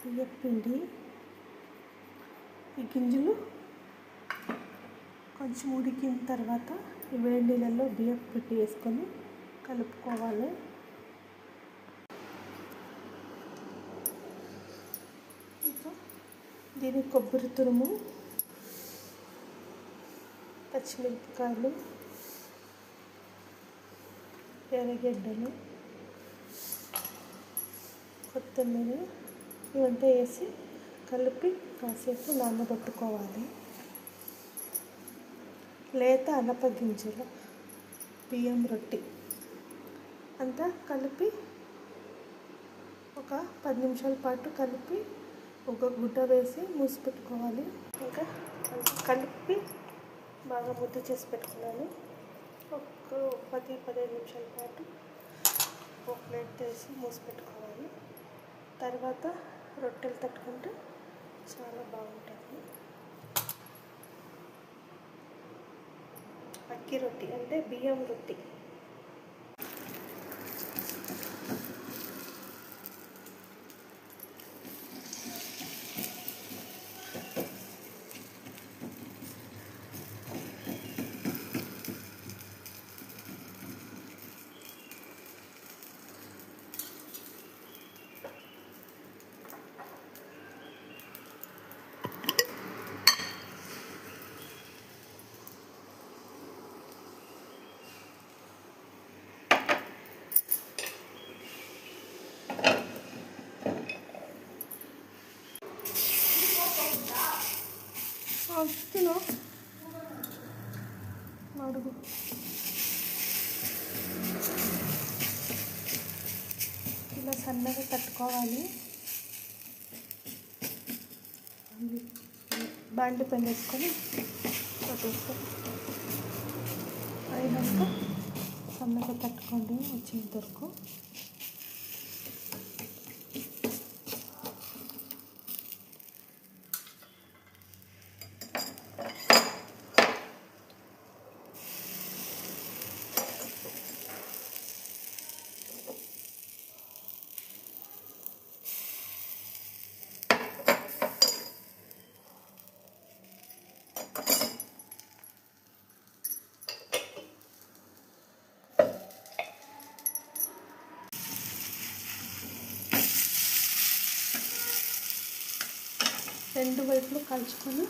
తీయపిండి ఈ గింజలు కొంచెం ఉడికిన తర్వాత ఈ వేడి నీళ్ళల్లో బియ్యం పిండి వేసుకొని కలుపుకోవాలి. ఇంకా దీని కొబ్బరి తురుము పచ్చిమిరపకాయలు ఎర్రగడ్డలు కొత్తిమీర ఇవంతా వేసి కలిపి కాసేపు నానబెట్టుకోవాలి. లేత అనప గింజలు బియ్యం రొట్టి అంతా కలిపి ఒక పది నిమిషాల పాటు కలిపి ఒక గుడ్డ వేసి మూసి పెట్టుకోవాలి ఇంకా కలిపి బాగా ముద్ద చేసి పెట్టుకున్నాను. ఒక పది పదిహేను నిమిషాల పాటు ఒక ప్లేట్ వేసి మూసి పెట్టుకోవాలి తర్వాత రొట్టెలు తట్టుకుంటే చాలా బాగుంటుంది. అక్కి రొట్టి అంటే బియ్యం రొట్టి. తిను. అడుగు. ఇలా సన్నగా తట్టుకోవాలి. బాండి పైన వేసుకొని కొట్టేసుకో అయినాక సన్నగా తట్టుకోండి వచ్చిన దొరకు రెండు వైపులు కాల్చుకొని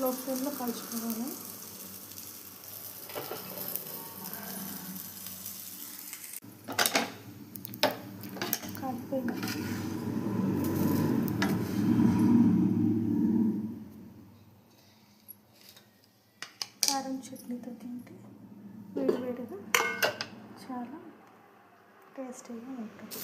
లో ఫ్లేమ్లో కాల్చుకోవాలి. కాలిపోయింది? కారం చట్నీతో తింటే వేడి వేడిగా చాలా టేస్టీగా ఉంటుంది.